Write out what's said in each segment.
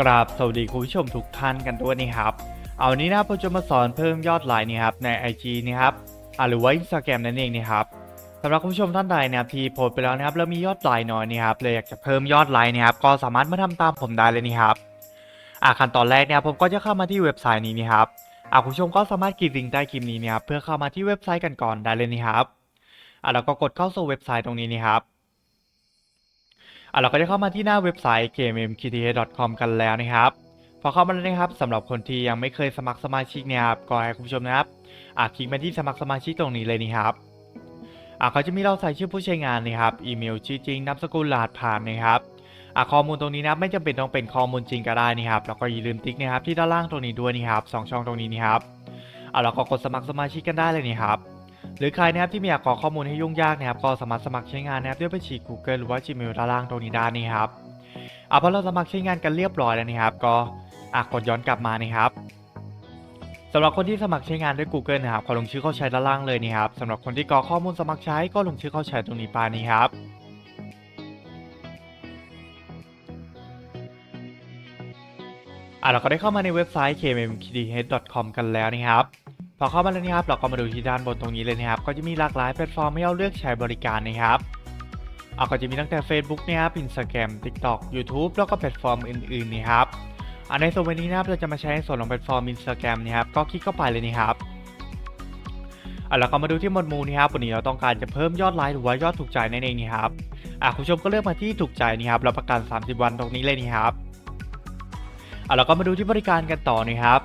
กราบสวัสดีคุณผู้ชมทุกท่านกันด้วยนะครับ เอาวันนี้นะผมจะมาสอนเพิ่มยอดไลน์นี่ครับใน IG นี่ครับหรือว่า Instagram นั่นเองนะครับสำหรับคุณผู้ชมท่านใดนะครับที่โพสไปแล้วนะครับแล้วมียอดไลน์น้อยนี่ครับเลยอยากจะเพิ่มยอดไลน์นะครับก็สามารถมาทำตามผมได้เลยนี่ครับอ่าขั้นตอนแรกเนี่ยผมก็จะเข้ามาที่เว็บไซต์นี้นี่ครับอ่าคุณผู้ชมก็สามารถกดลิงก์ใต้คลิปนี้นะครับเพื่อเข้ามาที่เว็บไซต์กันก่อนได้เลยนี่ครับอ่าแล้วก็กดเข้าสู่เว็บไซต์ตรงนี้นี่ครับ อะเราก็จะเข้ามาที่หน้าเว็บไซต์ kmmkta.com กันแล้วนะครับพอเข้ามาแล้วนะครับสำหรับคนที่ยังไม่เคยสมัครสมาชิกเนี่ยครับก็ให้คุณผู้ชมนะครับอะคลิกมาที่สมัครสมาชิกตรงนี้เลยนี่ครับอะเขาจะมีเราใส่ชื่อผู้ใช้งานนะครับอีเมลชื่อจริงนามสกุลรหัสผ่านนะครับอะข้อมูลตรงนี้นะไม่จำเป็นต้องเป็นข้อมูลจริงก็ได้นี่ครับแล้วก็อย่าลืมติ๊กนะครับที่ด้านล่างตรงนี้ด้วยนี่ครับสองช่องตรงนี้นี่ครับอะเราก็กดสมัครสมาชิกกันได้เลยนี่ครับ หรือใครนะครับที่ไม่อยากกรอกข้อมูลให้ยุ่งยากนะครับก็สามารถสมัครใช้งานนะครับด้วยบัญชี Google หรือว่า Gmail ด้านล่างตรงนี้ได้นี่ครับอะพอเราสมัครใช้งานกันเรียบร้อยแล้วนะครับ ก็อะกดย้อนกลับมานะครับสำหรับคนที่สมัครใช้งานด้วย Google นะครับขอลงชื่อเข้าใช้ด้านล่างเลยนี่ครับสำหรับคนที่กรอกข้อมูลสมัครใช้ก็ลงชื่อเข้าใช้ตรงนี้ไปนี่ครับอะเราก็ได้เข้ามาในเว็บไซต์ kmmkth.com กันแล้วนะครับ พอเข้ามาแล้วนะครับเราก็มาดูที่ด้านบนตรงนี้เลยนะครับก็จะมีหลากหลายแพลตฟอร์มให้เราเลือกใช้บริการนะครับเอาก็จะมีตั้งแต่ Facebook นะครับ Instagram TikTok YouTube แล้วก็แพลตฟอร์มอื่นๆนะครับอันในส่วนวันนี้นะครับเราจะมาใช้ในส่วนของแพลตฟอร์ม Instagram นะครับก็คลิกเข้าไปเลยนะครับอะแล้วก็มาดูที่หมวดหมู่นะครับวันนี้เราต้องการจะเพิ่มยอดไลค์หรือว่ายอดถูกใจนั่นเองนะครับอะคุณผู้ชมก็เลือกมาที่ถูกใจนะครับเราประกัน 30 วันตรงนี้เลยนี่ครับอะแล้วก็มาดูที่บริการกันต่อนะครับ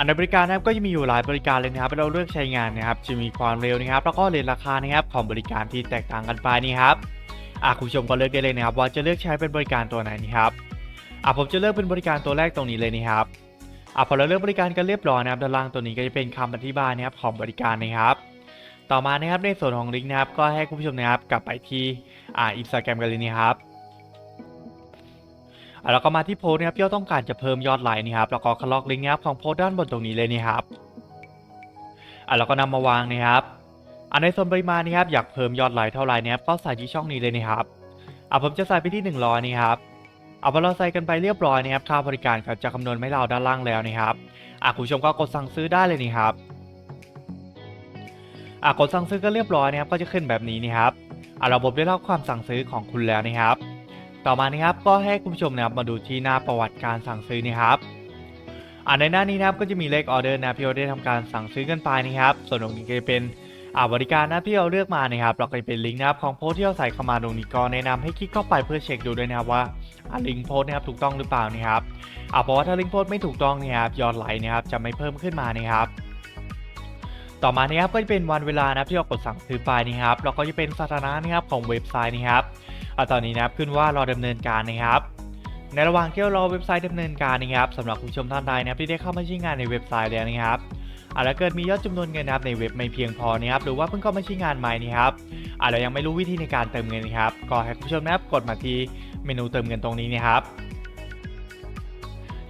อันในบบริการนะครับก็จะมีอยู่หลายบริการเลยนะครับให้เราเลือกใช้งานนะครับจะมีความเร็วนะครับ แล้วก็เรทราคานะครับของบริการที่แตกต่างกันไปนี่ครับอะคุณผู้ชมก็เลือกได้เลยนะครับ ว่าจะเลือกใช้เป็นบริการตัวไหนนี่ครับอะผมจะเลือกเป็นบริการตัวแรกตรงนี้เลยนี่ครับอะพอเราเลือกบริการกันเรียบร้อยนะครับด้านล่างตัวนี้ก็จะเป็นคำอธิบายนะครับของบริการนะครับ ต่อมานะครับในส่วนของลิงก์นะครับก็ให้คุณผู้ชมนะครับกลับไปที่อ่าอินสตาแกรมกันเลยนี่ครับ อะแล้วก็มาที่โพสต์นะครับที่เราต้องการจะเพิ่มยอดไลค์นี่ครับแล้วก็คล็อกลิงก์นะครับของโพสต์ด้านบนตรงนี้เลยนี่ครับอะแล้วก็นำมาวางนะครับอันในส่วนปริมาณนี่ครับอยากเพิ่มยอดไลค์เท่าไหร่นะครับก็ใส่ที่ช่องนี้เลยนะครับอะผมจะใส่ไปที่ 100นี่ครับเอาพอเราใส่กันไปเรียบร้อยนะครับค่าบริการก็จะคำนวณให้เราด้านล่างแล้วนะครับอะคุณผู้ชมก็กดสั่งซื้อได้เลยนี่ครับอะกดสั่งซื้อก็เรียบร้อยนะครับก็จะขึ้นแบบนี้นี่ครับอะระบบได้รับความสั่งซื้อของคุณแล้วนะครับ ต่อมานะครับก็ให้คุณผู้ชมนะครับมาดูที่หน้าประวัติการสั่งซื้อนะครับอ่าในหน้านี้นะครับก็จะมีเลขออเดอร์นะครับที่เราได้ทำการสั่งซื้อกันไปนะครับ ส่วนตรงนี้ก็จะเป็นอ่าบริการนะที่เราเลือกมานะครับ เราก็จะเป็นลิงก์นะครับของโพสที่เราใส่เข้ามาตรงนี้ก็แนะนำให้คลิกเข้าไปเพื่อเช็คดูด้วยนะครับว่าลิงก์โพสนะครับถูกต้องหรือเปล่านะครับอ่าเพราะว่าถ้าลิงก์โพสไม่ถูกต้องเนะครับยอดไลค์นะครับจะไม่เพิ่มขึ้นมานะครับต่อมานะครับก็จะเป็นวันเวลานะครับที่เรากดสั่งซื้อไปนะครับแล้วก็จะเป็นสถานะนะครับของเว็บไซต์นะครับ อะตอนนี้นะครับขึ้นว่ารอดำเนินการนะครับในระหว่างที่รารอเว็บไซต์ดำเนินการนะครับสำหรับผู้ชมท่านใดนะครับที่ได้เข้ามาใช้งานในเว็บไซต์แล้วนะครับอะแล้วเกิดมียอดจำนวนเงินนะครับในเว็บไม่เพียงพอนะครับหรือว่าเพิ่งเข้ามาใช้งานใหม่นะครับอะแล้วยังไม่รู้วิธีในการเติมเงินนะครับก็ให้ผู้ชมนะครับกดมาที่เมนูเติมเงินตรงนี้นะครับ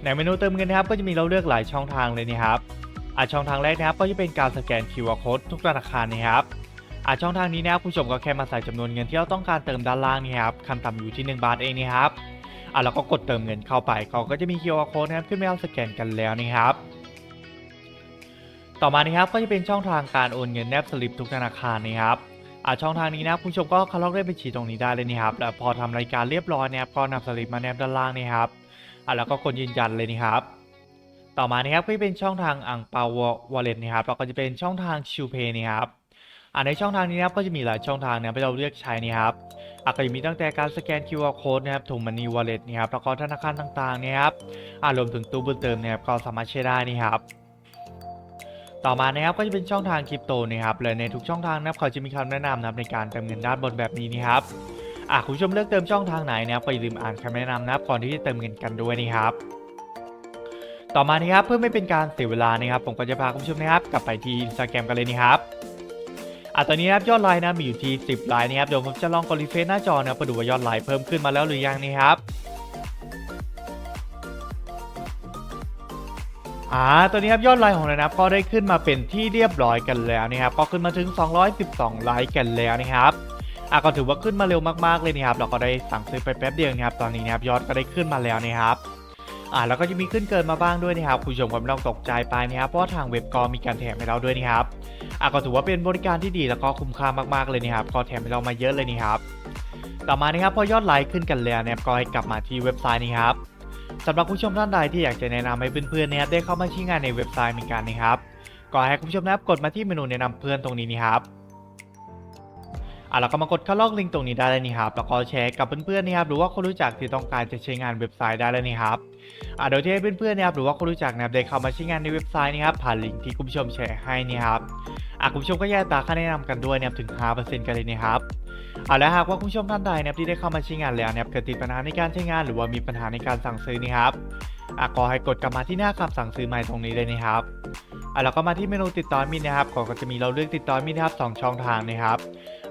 ในเมนูเติมเงินนะครับก็จะมีเราเลือกหลายช่องทางเลยนะครับอะช่องทางแรกนะครับก็จะเป็นการสแกน QR code ทุกธนาคารนะครับ อ่าช่องทางนี้นะครับผู้ชมก็แค่มาใส่จำนวนเงินที่เราต้องการเติมด้านล่างนี่ครับขั้นต่ำอยู่ที่ 1 บาทเองนี่ครับอ่าแล้วก็กดเติมเงินเข้าไปเขาก็จะมี QR code นะครับขึ้นมาเราสแกนกันแล้วนี่ครับต่อมานี่ครับก็จะเป็นช่องทางการโอนเงินแนบสลิปทุกธนาคารนี่ครับอ่าช่องทางนี้นะครับผู้ชมก็คาล็อกเลขบัญชีตรงนี้ได้เลยนี่ครับแล้วพอทำรายการเรียบร้อยนะครับก็นำสลิปมาแนบด้านล่างนี่ครับอ่าแล้วก็กดยืนยันเลยนี่ครับ ต่อมานี่ครับก็จะเป็นช่องทางอ่างเปาวอลเล็ตนี่ครับแล้วก็จะเป็นช่องทางชิวเพย์นี่ครับ อ่าในช่องทางนี้นะครับก็จะมีหลายช่องทางนะครับให้เราเลือกใช้นี่ครับอะก็จะมีตั้งแต่การสแกน QR code นะครับถุงมันนีวอลเล็ตนี่ครับแล้วก็ธนาคารต่างๆนี่ครับอ่ารวมถึงตู้บุญเติมนี่ครับก็สามารถใช้ได้นี่ครับต่อมานะครับก็จะเป็นช่องทางคริปโตนะครับเลยในทุกช่องทางนะครับเขาจะมีคำแนะนำนะครับในการเติมเงินด้านบนแบบนี้นี่ครับอะคุณผู้ชมเลือกเติมช่องทางไหนนะครับก็อย่าลืมอ่านคำแนะนำนะครับก่อนที่จะเติมเงินกันด้วยนี่ครับต่อมานี่ครับเพื่อไม่เป็นการเสียเวลานะครับผมก็จะพาคุณผู้ชมนะครับกลับไปที่ Instagram กันเลยนี่ครับ อะตอนนี้ครับยอดไลน์นะมีอยู่ที่ 10ไลน์นะครับเดี๋ยวผมจะลองกดรีเฟรชหน้าจอนะครับมาดูว่ายอดไลน์เพิ่มขึ้นมาแล้วหรือยังนี่ครับอ่าตอนนี้ครับยอดไลน์ของเรานะครับก็ได้ขึ้นมาเป็นที่เรียบร้อยกันแล้วนะครับก็ขึ้นมาถึง 212ไลค์กันแล้วนะครับอะก็ถือว่าขึ้นมาเร็วมากๆเลยนะครับเราก็ได้สั่งซื้อไปแป๊บเดียวนะครับตอนนี้นะครับยอดก็ได้ขึ้นมาแล้วนะครับ อ่าแล้วก็จะมีขึ้นเกินมาบ้างด้วยนะครับคุณผู้ชมก็ไม่ต้องตกใจไปนะครับเพราะทางเว็บก็มีการแถมให้เราด้วยนะครับอะก็ถือว่าเป็นบริการที่ดีแล้วก็คุ้มค่ามากๆเลยนะครับก็แถมให้เรามาเยอะเลยนะครับต่อมานะครับพอยอดไลค์ขึ้นกันแล้วนะครับก็ให้กลับมาที่เว็บไซต์นี้ครับสำหรับผู้ชมท่านใดที่อยากจะแนะนำให้เพื่อนๆนะครับได้เข้ามาใช้งานในเว็บไซต์เหมือนกันนะครับก็ให้คุณผู้ชมนะครับกดมาที่เมนูแนะนำเพื่อนตรงนี้นี่ครับอะแล้วก็มากดเข้าลอกลิงก์ตรงนี้ได้เลยนี่ครับ แล้วก็แชร์กับเพื่อนๆนะครับ หรือว่าคนรู้จักที่ต้องการจะใช้งานเว็บไซต์ได้เลยนี่ครับ อะโดยที่ให้เพื่อนๆนะครับหรือว่าคนรู้จักนะครับได้เข้ามาใช้งานในเว็บไซต์นะครับผ่านลิงก์ที่คุณผู้ชมแชร์ให้นี่ครับอะคุณผู้ชมก็แยกตาค่าแนะนำกันด้วยนะครับถึง 5%กันเลยนะครับเอาละหากว่าคุณผู้ชมท่านใดนะครับที่ได้เข้ามาใช้งานแล้วนะครับเกิดติดปัญหาในการใช้งานหรือว่ามีปัญหาในการสั่งซื้อนี่ครับอะก็ให้กดกลับมาที่หน้าคำสั่งซื้อใหม่ตรงนี้เลยนะครับอะแล้วก็มาที่เมนูติดต่อมินนะครับก็จะมีเราเลือกติดต่อมินนะครับสองช่องทางนะครับ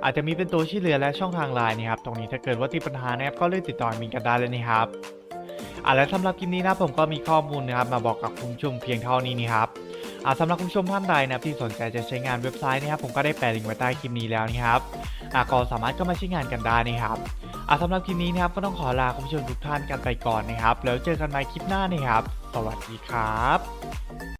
อาจจะมีเป็นตัวช่วยเหลือและช่องทางไลน์นะครับ ตรงนี้ถ้าเกิดว่าติดปัญหานะครับก็เลือกติดต่อมินกันได้เลยนะครับ อะและสำหรับคลิปนี้นะผมก็มีข้อมูลนะครับมาบอกกับคุณผู้ชมเพียงเท่านี้นะครับอ่าสำหรับคุณผู้ชมท่านใดนะที่สนใจจะใช้งานเว็บไซต์นะครับผมก็ได้แปะลิงก์ไว้ใต้คลิปนี้แล้วนะครับอ่าก็สามารถเข้ามาใช้งานกันได้นะครับอ่าสำหรับคลิปนี้นะครับก็ต้องขอลาคุณผู้ชมทุกท่านกันไปก่อนนะครับแล้วเจอกันใหม่คลิปหน้านะครับ สวัสดีครับ